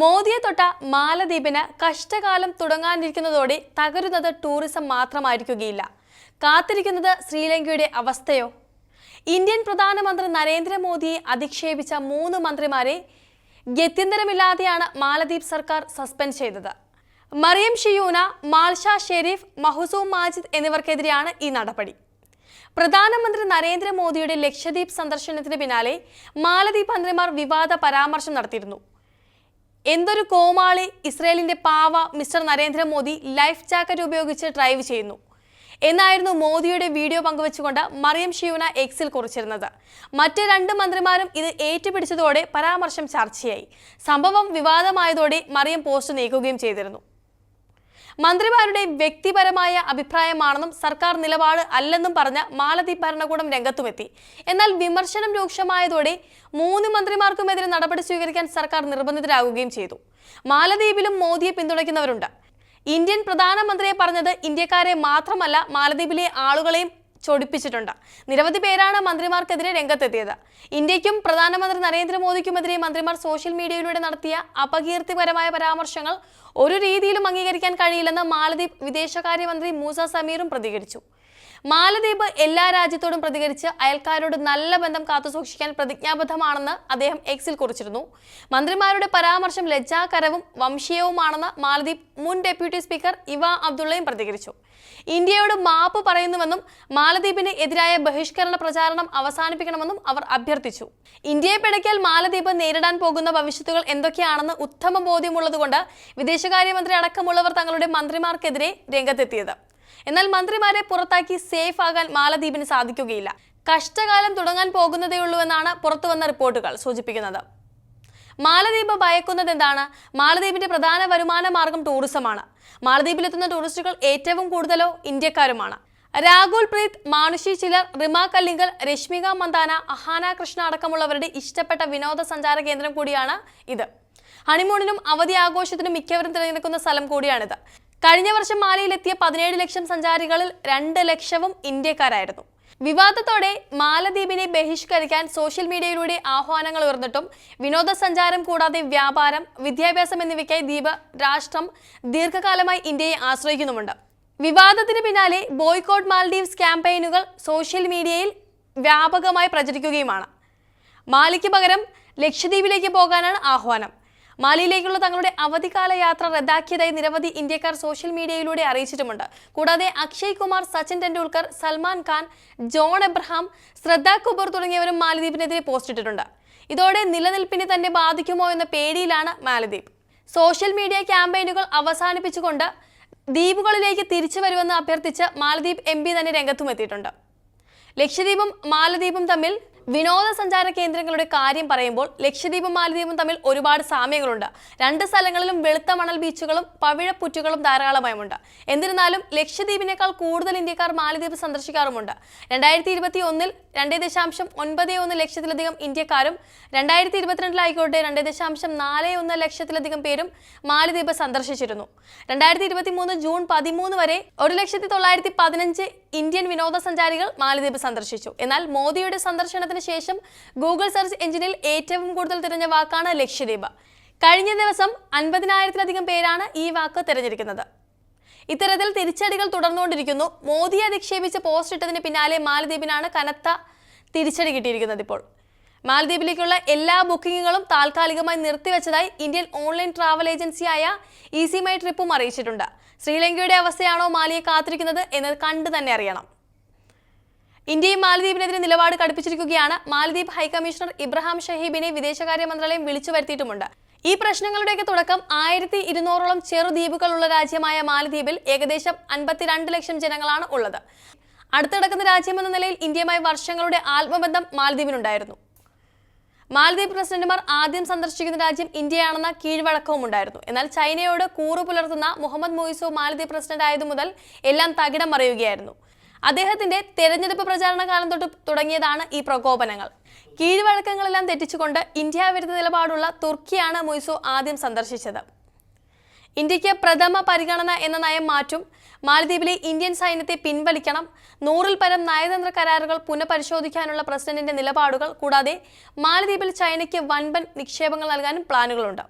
മോദിയെ തൊട്ട മാലദ്വീപിന് കഷ്ടകാലം തുടങ്ങാനിരിക്കുന്നതോടെ തകരുന്നത് ടൂറിസം മാത്രമായിരിക്കുകയില്ല. കാത്തിരിക്കുന്നത് ശ്രീലങ്കയുടെ അവസ്ഥയോ? ഇന്ത്യൻ പ്രധാനമന്ത്രി നരേന്ദ്രമോദിയെ അധിക്ഷേപിച്ച മൂന്ന് മന്ത്രിമാരെ ഗത്യന്തരമില്ലാതെയാണ് മാലദ്വീപ് സർക്കാർ സസ്പെൻഡ് ചെയ്തത്. മറിയം ഷിയൂന മാൽഷ ഷെരീഫ് മഹുസൂം മാജിദ് എന്നിവർക്കെതിരെയാണ് ഈ നടപടി. പ്രധാനമന്ത്രി നരേന്ദ്രമോദിയുടെ ലക്ഷദ്വീപ് സന്ദർശനത്തിന് പിന്നാലെ മാലദ്വീപ് മന്ത്രിമാർ വിവാദ പരാമർശം നടത്തിയിരുന്നു. എന്തൊരു കോമാളി ഇസ്രയേലിന്റെ പാവ മിസ്റ്റർ നരേന്ദ്രമോദി ലൈഫ് ജാക്കറ്റ് ഉപയോഗിച്ച് ഡ്രൈവ് ചെയ്യുന്നു. എന്നായിരുന്നു മോദിയുടെ വീഡിയോ പങ്കുവച്ചുകൊണ്ട് മറിയം ഷിയൂന എക്സിൽ കുറിച്ചിരുന്നത്. മറ്റ് രണ്ട് മന്ത്രിമാരും ഇത് ഏറ്റുപിടിച്ചതോടെ പരാമർശം ചർച്ചയായി. സംഭവം വിവാദമായതോടെ മറിയം പോസ്റ്റ് നീക്കുകയും ചെയ്തിരുന്നു. മന്ത്രിമാരുടെ വ്യക്തിപരമായ അഭിപ്രായമാണെന്നും സർക്കാർ നിലപാട് അല്ലെന്നും പറഞ്ഞ മാലദ്വീപ് ഭരണകൂടം രംഗത്തുമെത്തി. എന്നാൽ വിമർശനം രൂക്ഷമായതോടെ മൂന്ന് മന്ത്രിമാർക്കുമെതിരെ നടപടി സ്വീകരിക്കാൻ സർക്കാർ നിർബന്ധിതരാകുകയും ചെയ്തു. മാലദ്വീപിലും മോദിയെ പിന്തുണയ്ക്കുന്നവരുണ്ട്. ഇന്ത്യൻ പ്രധാനമന്ത്രിയെ പറഞ്ഞത് ഇന്ത്യക്കാരെ മാത്രമല്ല മാലദ്വീപിലെ ആളുകളെയും ചൊടിപ്പിച്ചിട്ടുണ്ട്. നിരവധി പേരാണ് മന്ത്രിമാർക്കെതിരെ രംഗത്തെത്തിയത്. ഇന്ത്യക്കും പ്രധാനമന്ത്രി നരേന്ദ്രമോദിക്കുമെതിരെ മന്ത്രിമാർ സോഷ്യൽ മീഡിയയിലൂടെ നടത്തിയ അപകീർത്തിപരമായ പരാമർശങ്ങൾ ഒരു രീതിയിലും അംഗീകരിക്കാൻ കഴിയില്ലെന്ന് മാലദ്വീപ് വിദേശകാര്യമന്ത്രി മൂസ സമീറും പ്രതികരിച്ചു. മാലദ്വീപ് എല്ലാ രാജ്യത്തോടും പ്രതികരിച്ച് അയൽക്കാരോട് നല്ല ബന്ധം കാത്തുസൂക്ഷിക്കാൻ പ്രതിജ്ഞാബദ്ധമാണെന്ന് അദ്ദേഹം എക്സിൽ കുറിച്ചിരുന്നു. മന്ത്രിമാരുടെ പരാമർശം ലജ്ജാകരവും വംശീയവുമാണെന്ന് മാലദ്വീപ് മുൻ ഡെപ്യൂട്ടി സ്പീക്കർ ഇവ അബ്ദുള്ളയും പ്രതികരിച്ചു. ഇന്ത്യയോട് മാപ്പ് പറയുന്നുവെന്നും മാലദ്വീപിന് എതിരായ ബഹിഷ്കരണ പ്രചാരണം അവസാനിപ്പിക്കണമെന്നും അവർ അഭ്യർത്ഥിച്ചു. ഇന്ത്യയെ പിടയ്ക്കാൽ മാലദ്വീപ് നേരിടാൻ പോകുന്ന ഭവിഷ്യത്തുകൾ എന്തൊക്കെയാണെന്ന് ഉത്തമ ബോധ്യമുള്ളതുകൊണ്ട് വിദേശകാര്യമന്ത്രി അടക്കമുള്ളവർ തങ്ങളുടെ മന്ത്രിമാർക്കെതിരെ രംഗത്തെത്തിയത്. എന്നാൽ മന്ത്രിമാരെ പുറത്താക്കി സേഫ് ആകാൻ മാലദ്വീപിന് സാധിക്കുകയില്ല. കഷ്ടകാലം തുടങ്ങാൻ പോകുന്നതേയുള്ളൂവെന്നാണ് പുറത്തുവന്ന റിപ്പോർട്ടുകൾ സൂചിപ്പിക്കുന്നത്. മാലദ്വീപ് ഭയക്കുന്നത് എന്താണ്? മാലദ്വീപിന്റെ പ്രധാന വരുമാന മാർഗം ടൂറിസമാണ്. മാലദ്വീപിലെത്തുന്ന ടൂറിസ്റ്റുകൾ ഏറ്റവും കൂടുതലോ ഇന്ത്യക്കാരുമാണ്. രാഹുൽ പ്രീത് മാനുഷി ചിലർ റിമ കല്ലിങ്കൽ രശ്മിക മന്ദാന അഹാന കൃഷ്ണ അടക്കമുള്ളവരുടെ ഇഷ്ടപ്പെട്ട വിനോദസഞ്ചാര കേന്ദ്രം കൂടിയാണ് ഇത്. ഹണിമൂണിനും അവധി ആഘോഷത്തിനും മിക്കവരും തിരഞ്ഞെടുക്കുന്ന സ്ഥലം കൂടിയാണിത്. കഴിഞ്ഞ വർഷം മാലയിലെത്തിയ പതിനേഴ് ലക്ഷം സഞ്ചാരികളിൽ രണ്ട് ലക്ഷവും ഇന്ത്യക്കാരായിരുന്നു. വിവാദത്തോടെ മാലദ്വീപിനെ ബഹിഷ്കരിക്കാൻ സോഷ്യൽ മീഡിയയിലൂടെ ആഹ്വാനങ്ങൾ ഉയർന്നിട്ടും വിനോദസഞ്ചാരം കൂടാതെ വ്യാപാരം വിദ്യാഭ്യാസം എന്നിവയ്ക്കായി ദ്വീപ് രാഷ്ട്രം ദീർഘകാലമായി ഇന്ത്യയെ ആശ്രയിക്കുന്നുമുണ്ട്. വിവാദത്തിന് പിന്നാലെ ബോയ്ക്കോട്ട് മാൽഡീവ്സ് ക്യാമ്പയിനുകൾ സോഷ്യൽ മീഡിയയിൽ വ്യാപകമായി പ്രചരിക്കുകയുമാണ്. മാലിക്ക് പകരം ലക്ഷദ്വീപിലേക്ക് പോകാനാണ് ആഹ്വാനം. മാലിയിലേക്കുള്ള തങ്ങളുടെ അവധിക്കാല യാത്ര റദ്ദാക്കിയതായി നിരവധി ഇന്ത്യക്കാർ സോഷ്യൽ മീഡിയയിലൂടെ അറിയിച്ചിട്ടുമുണ്ട്. കൂടാതെ അക്ഷയ് കുമാർ സച്ചിൻ ടെണ്ടുൽക്കർ സൽമാൻ ഖാൻ ജോൺ എബ്രഹാം ശ്രദ്ധ കപൂർ തുടങ്ങിയവരും മാലദ്വീപിനെതിരെ പോസ്റ്റിട്ടിട്ടുണ്ട് ഇതോടെ നിലനിൽപ്പിനെ തന്നെ ബാധിക്കുമോ എന്ന പേടിയിലാണ് മാലദ്വീപ്. സോഷ്യൽ മീഡിയ ക്യാമ്പയിനുകൾ അവസാനിപ്പിച്ചുകൊണ്ട് ദ്വീപുകളിലേക്ക് തിരിച്ചു വരുമെന്ന് അഭ്യർത്ഥിച്ച് മാലദ്വീപ് എം തന്നെ രംഗത്തുമെത്തിയിട്ടുണ്ട്. ലക്ഷദ്വീപും മാലദ്വീപും തമ്മിൽ വിനോദസഞ്ചാര കേന്ദ്രങ്ങളുടെ കാര്യം പറയുമ്പോൾ ലക്ഷദ്വീപും മാലദ്വീപും തമ്മിൽ ഒരുപാട് സാമ്യങ്ങളുണ്ട്. രണ്ട് സ്ഥലങ്ങളിലും വെളുത്ത മണൽ ബീച്ചുകളും പവിഴപ്പുറ്റുകളും ധാരാളമായുമുണ്ട്. എന്നിരുന്നാലും ലക്ഷദ്വീപിനേക്കാൾ കൂടുതൽ ഇന്ത്യക്കാർ മാലദ്വീപ് സന്ദർശിക്കാറുമുണ്ട്. രണ്ടായിരത്തി ഇരുപത്തി ഒന്നിൽ രണ്ടേ ദശാംശം ഒൻപത് ഒന്ന് ലക്ഷത്തിലധികം ഇന്ത്യക്കാരും രണ്ടായിരത്തി ഇരുപത്തിരണ്ടിലായിക്കോട്ടെ രണ്ടേ ദശാംശം നാല് ഒന്ന് ലക്ഷത്തിലധികം പേരും മാലദ്വീപ് സന്ദർശിച്ചിരുന്നു. രണ്ടായിരത്തി ഇരുപത്തി മൂന്ന് ജൂൺ പതിമൂന്ന് വരെ ഒരു ലക്ഷത്തി തൊള്ളായിരത്തി പതിനഞ്ച് ഇന്ത്യൻ വിനോദസഞ്ചാരികൾ മാലിദ്വീപ് സന്ദർശിച്ചു. എന്നാൽ മോദിയുടെ സന്ദർശനത്തിന് ശേഷം ഗൂഗിൾ സെർച്ച് എഞ്ചിനിൽ ഏറ്റവും കൂടുതൽ തിരഞ്ഞ വാക്കാണ് ലക്ഷദ്വീപ്. കഴിഞ്ഞ ദിവസം അൻപതിനായിരത്തിലധികം പേരാണ് ഈ വാക്ക് തിരഞ്ഞെടുക്കുന്നത്. ഇത്തരത്തിൽ തിരിച്ചടികൾ തുടർന്നുകൊണ്ടിരിക്കുന്നു. മോദിയെ അധിക്ഷേപിച്ച് പോസ്റ്റ് ഇട്ടതിന് പിന്നാലെ മാലദ്വീപിനാണ് കനത്ത തിരിച്ചടി കിട്ടിയിരിക്കുന്നത് ഇപ്പോൾ. മാലദ്വീപിലേക്കുള്ള എല്ലാ ബുക്കിങ്ങുകളും താൽക്കാലികമായി നിർത്തിവെച്ചതായി ഇന്ത്യൻ ഓൺലൈൻ ട്രാവൽ ഏജൻസിയായ ഈസി മൈ ട്രിപ്പും അറിയിച്ചിട്ടുണ്ട്. ശ്രീലങ്കയുടെ അവസ്ഥയാണോ മാലിയെ കാത്തിരിക്കുന്നത് എന്ന് കണ്ടു തന്നെ അറിയണം. ഇന്ത്യയും മാലദ്വീപിനെതിരെ നിലപാട് കടുപ്പിച്ചിരിക്കുകയാണ്. മാലദ്വീപ് ഹൈക്കമ്മീഷണർ ഇബ്രഹാം ഷഹീബിനെ വിദേശകാര്യ മന്ത്രാലയം വിളിച്ചു വരുത്തിയിട്ടുമുണ്ട്. ഈ പ്രശ്നങ്ങളുടെയൊക്കെ തുടക്കം ആയിരത്തി ഇരുന്നൂറോളം ചെറുദ്വീപുകളുള്ള രാജ്യമായ മാലദ്വീപിൽ ഏകദേശം അൻപത്തിരണ്ട് ലക്ഷം ജനങ്ങളാണ് ഉള്ളത്. അടുത്തിടക്കുന്ന രാജ്യമെന്ന നിലയിൽ ഇന്ത്യയുമായി വർഷങ്ങളുടെ ആത്മബന്ധം മാലദ്വീപിനുണ്ടായിരുന്നു. മാലദ്വീപ് പ്രസിഡന്റുമാർ ആദ്യം സന്ദർശിക്കുന്ന രാജ്യം ഇന്ത്യയാണെന്ന കീഴ്വഴക്കവും ഉണ്ടായിരുന്നു. എന്നാൽ ചൈനയോട് കൂറു പുലർത്തുന്ന മുഹമ്മദ് മൊയ്സോ മാലദ്വീപ് പ്രസിഡന്റ് ആയതു മുതൽ എല്ലാം തകിടം മറിയുകയായിരുന്നു. അദ്ദേഹത്തിന്റെ തെരഞ്ഞെടുപ്പ് പ്രചാരണ കാലം തൊട്ട് തുടങ്ങിയതാണ് ഈ പ്രകോപനങ്ങൾ. കീഴ്വഴക്കങ്ങളെല്ലാം തെറ്റിച്ചുകൊണ്ട് ഇന്ത്യ വിരുദ്ധ നിലപാടുള്ള തുർക്കിയാണ് മൊയ്സോ ആദ്യം സന്ദർശിച്ചത്. ഇന്ത്യയ്ക്ക് പ്രഥമ പരിഗണന എന്ന നയം മാറ്റും. മാലദ്വീപിലെ ഇന്ത്യൻ സൈന്യത്തെ പിൻവലിക്കണം. നൂറിൽ പരം നയതന്ത്ര കരാറുകൾ പുനഃപരിശോധിക്കാനുള്ള പ്രസിഡന്റിന്റെ നിലപാടുകൾ കൂടാതെ മാലദ്വീപിൽ ചൈനയ്ക്ക് വൻപൻ നിക്ഷേപങ്ങൾ നൽകാനും പ്ലാനുകളുണ്ട്.